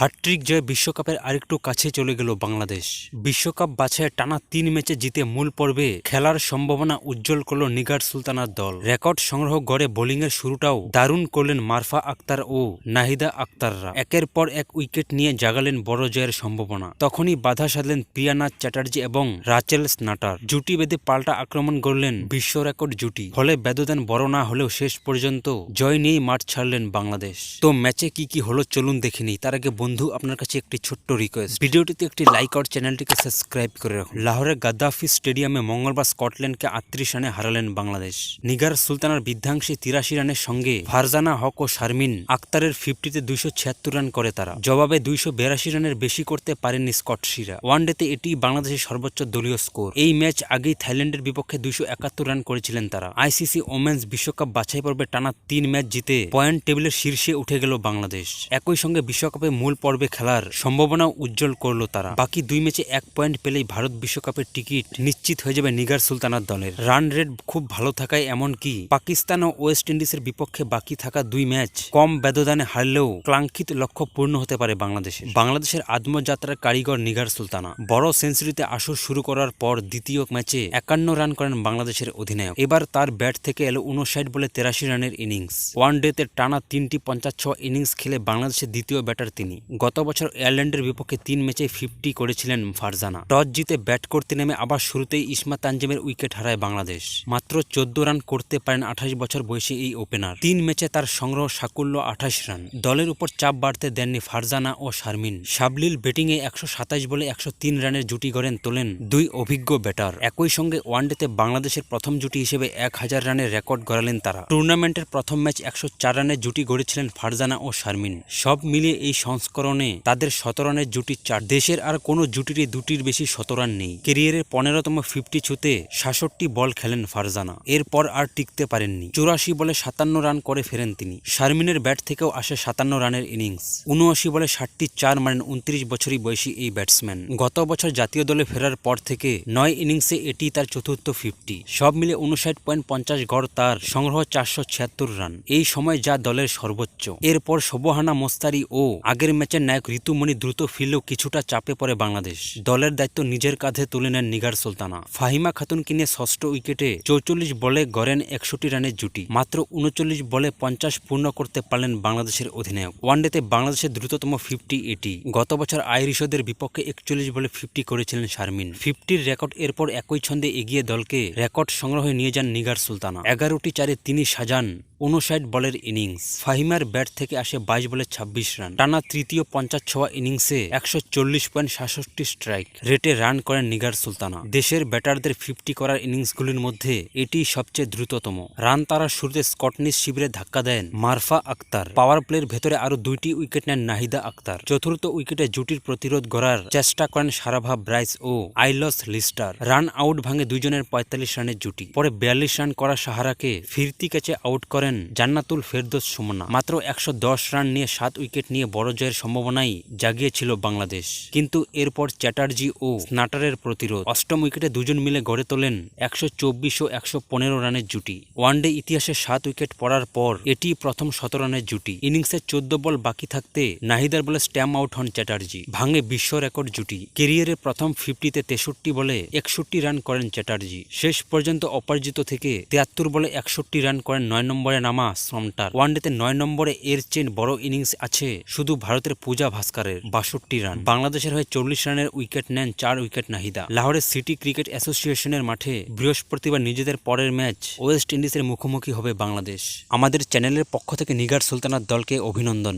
Hat trick জয়ে বিশ্বকাপের আরেকটু কাছে চলে গেল বাংলাদেশ। বিশ্বকাপ বাছাইয়ে টানা তিন ম্যাচে জিতে মূল পর্বে খেলার সম্ভাবনা উজ্জ্বল করল নিগার সুলতানার দল। রেকর্ড সংগ্রহ গড়ে বোলিংয়ের শুরুটাও দারুণ করলেন মারফা আক্তার ও নাহিদা আক্তাররা। একের পর এক উইকেট নিয়ে জাগালেন বড় জয়ের সম্ভাবনা। তখনই বাধা সাধলেন প্রিয়ানাথ চ্যাটার্জি এবং রাচেল স্নাটার। জুটি বেঁধে পাল্টা আক্রমণ করলেন বিশ্ব রেকর্ড জুটি। ফলে ব্যবধান বড় না হলেও শেষ পর্যন্ত জয় নিয়েই মাঠ ছাড়লেন বাংলাদেশ। তো ম্যাচে কি কি হলো চলুন দেখে নিই। তার আগে বন্ধু, আপনার কাছে একটি ছোট্ট রিকোয়েস্ট ভিডিওটিতে একটি লাইক আর চ্যানেলটিকে সাবস্ক্রাইব করে রাখুন। লাহোরের গাদ্দাফি স্টেডিয়ামে মঙ্গলবার স্কটল্যান্ডকে আটত্রিশ রানে হারালেন বাংলাদেশ। নিগার সুলতানার বিধ্বংসী তিরাশি রানের সঙ্গে ফারজানা হক ও শারমিন আক্তারের ফিফটিতে দুইশো ছিয়াত্তর রান করে তারা। জবাবে দুইশো বিরাশি রানের বেশি করতে পারেননি স্কটশিরা। ওয়ানডেতে এটি বাংলাদেশের সর্বোচ্চ দলীয় স্কোর এই ম্যাচ আগেই থাইল্যান্ডের বিপক্ষে দুইশো একাত্তর রান করেছিলেন তারা। আইসিসি ওমেন্স বিশ্বকাপ বাছাই পর্বে টানা তিন ম্যাচ জিতে পয়েন্ট টেবিলের শীর্ষে উঠে গেল বাংলাদেশ। একই সঙ্গে বিশ্বকাপে মূল পর্বে খেলার সম্ভাবনা উজ্জ্বল করল তারা। বাকি দুই ম্যাচে এক পয়েন্ট পেলেই ভারত বিশ্বকাপের টিকিট নিশ্চিত হয়ে যাবে নিগার সুলতানার দলের। রান রেট খুব ভালো থাকায় এমনকি পাকিস্তান ও ওয়েস্ট ইন্ডিজের বিপক্ষে বাকি থাকা দুই ম্যাচ কম ব্যবধানে হারলেও ক্লাঙ্কিত লক্ষ্য পূর্ণ হতে পারে বাংলাদেশে বাংলাদেশের আত্মযাত্রার কারিগর নিগার সুলতানা। বড় সেঞ্চুরিতে আসর শুরু করার পর দ্বিতীয় ম্যাচে একান্ন রান করেন বাংলাদেশের অধিনায়ক। এবার তার ব্যাট থেকে এলো উনষাট বলে তেরাশি রানের ইনিংস। ওয়ান ডেতে টানা তিনটি পঞ্চাশ ছ ইনিংস খেলে বাংলাদেশের দ্বিতীয় ব্যাটার তিনি। গত বছর আয়ারল্যান্ডের বিপক্ষে তিন ম্যাচে ফিফটি করেছিলেন ফারজানা। টস জিতে ব্যাট করতে নেমে আবার শুরুতেই ইসমা তানজিমের উইকেট হারায় বাংলাদেশ। মাত্র চোদ্দ রান করতে পারেন আঠাশ বছর বয়সী এই ওপেনার তিন ম্যাচে তার সংগ্রহ সাকুল্য আঠাশ রান। দলের উপর চাপ বাড়তে দেননি ফারজানা ও শারমিন। সাবলীল ব্যাটিংয়ে একশো সাতাশ বলে একশো তিন রানের জুটি গড়েন তোলেন দুই অভিজ্ঞ ব্যাটার একই সঙ্গে ওয়ানডেতে বাংলাদেশের প্রথম জুটি হিসেবে এক হাজার রানের রেকর্ড গড়ালেন তারা। টুর্নামেন্টের প্রথম ম্যাচ একশো চার রানের জুটি গড়েছিলেন ফারজানা ও শারমিন। সব মিলিয়ে এই সংস্করণে তাদের শতরানের জুটি চার। দেশের আর কোনো জুটিরই দুটির বেশি শতরান নেই। কেরিয়ারের পনেরোতম ফিফটি ছুতে সাতষট্টি বল খেলেন ফারজানা। এরপর আর টিকতে পারেননি। চুরাশি বলে সাতান্ন রান করে ফেরেন তিনি। শারমিনের ব্যাট থেকেও আসে সাতান্ন রানের ইনিংস। উনআশি বলে ষাটটি চার মারেন উনত্রিশ বছরই বয়সী এই ব্যাটসম্যান। গত বছর জাতীয় দলে ফেরার পর থেকে নয় ইনিংসে এটি তার চতুর্থ ফিফটি। সব মিলে উনষাট পয়েন্ট পঞ্চাশ গড় তার সংগ্রহ চারশো ছিয়াত্তর রান। এই সময় যা দলের সর্বোচ্চ। এরপর শোভহানা মোস্তারি ও আগের ম্যাচের নায়ক ঋতুমণি দ্রুত ফিরলেও কিছুটা চাপে পড়ে বাংলাদেশ। দলের দায়িত্ব নিজের কাঁধে তুলে নেন নিগার সুলতানা। ফাহিমা খাতুনকে নিয়ে ষষ্ঠ উইকেটে চৌচল্লিশ বলে গড়েন একষট্টি রানের জুটি। মাত্র উনচল্লিশ বলে পঞ্চাশ পূর্ণ করতে পারলেন বাংলাদেশের অধিনায়ক। ওয়ানডেতে বাংলাদেশের দ্রুততম ফিফটি এটি। গত বছর আইরিশদের বিপক্ষে একচল্লিশ বলে ফিফটি করেছিলেন শারমিন। ফিফটির রেকর্ড এরপর একই ছন্দে এগিয়ে দলকে রেকর্ড সংগ্রহে নিয়ে যান নিগার সুলতানা। এগারোটি চারে তিনি সাজান। উনষাট বলের ইনিংস। ফাহিমার ব্যাট থেকে আসে বাইশ বলে ছাব্বিশ রান। টানা তৃতীয় পঞ্চাশ ছোয়া ইনিংসে একশো চল্লিশ পয়েন্ট সাতষট্টি স্ট্রাইক। রেটে রান করেন নিগার সুলতানা। দেশের ব্যাটারদের ফিফটি করার ইনিংসগুলির মধ্যে এটি সবচেয়ে দ্রুততম। রান তারা শুরুতে স্কটনিস শিবিরে ধাক্কা দেন মারফা আক্তার। পাওয়ার প্লের ভেতরে আরও দুইটি উইকেট নেন নাহিদা আক্তার। চতুর্থ উইকেটে জুটির প্রতিরোধ গড়ার চেষ্টা করেন সারাভা ব্রাইস ও আইলস লিস্টার। রান আউট ভাঙে দুইজনের পঁয়তাল্লিশ রানের জুটি। পরে বিয়াল্লিশ রান করা সাহারাকে ফিরতি ক্যাচে আউট করেন জান্নাতুল ফেরদোস সুমনা। মাত্র একশো দশ রান নিয়ে সাত উইকেট নিয়ে বড় জয়ের সম্ভাবনাই জাগিয়েছিল বাংলাদেশ। কিন্তু এরপর চ্যাটার্জি ও স্নাটারের প্রতিরোধ। অষ্টম উইকেটে দুজন মিলে গড়ে তোলেন একশো চব্বিশ ও একশো পনেরো রানের জুটি। ওয়ানডে ইতিহাসে সাত উইকেট পড়ার পর এটি প্রথম শত রানের জুটি। ইনিংসের চোদ্দ বল বাকি থাকতে নাহিদার বলে স্ট্যাম্প আউট হন চ্যাটার্জি। ভাঙে বিশ্ব রেকর্ড জুটি। কেরিয়ারের প্রথম ফিফটিতে তেষট্টি বলে একষট্টি রান করেন চ্যাটার্জি। শেষ পর্যন্ত অপরাজিত থেকে তিয়াত্তর বলে একষট্টি রান করেন নয় নম্বরে নামা শ্রমটার। ওয়ানডেতে নয় নম্বরে এর চেন বড় ইনিংস আছে শুধু ভারতের পূজা ভাস্করের বাষট্টি রান। বাংলাদেশের হয়ে চল্লিশ রানের উইকেট নেন চার উইকেট নাহিদা। লাহোরের সিটি ক্রিকেট অ্যাসোসিয়েশনের মাঠে বৃহস্পতিবার নিজেদের পরের ম্যাচ ওয়েস্ট ইন্ডিজের মুখোমুখি হবে বাংলাদেশ। আমাদের চ্যানেলের পক্ষ থেকে নিগার সুলতানার দলকে অভিনন্দন।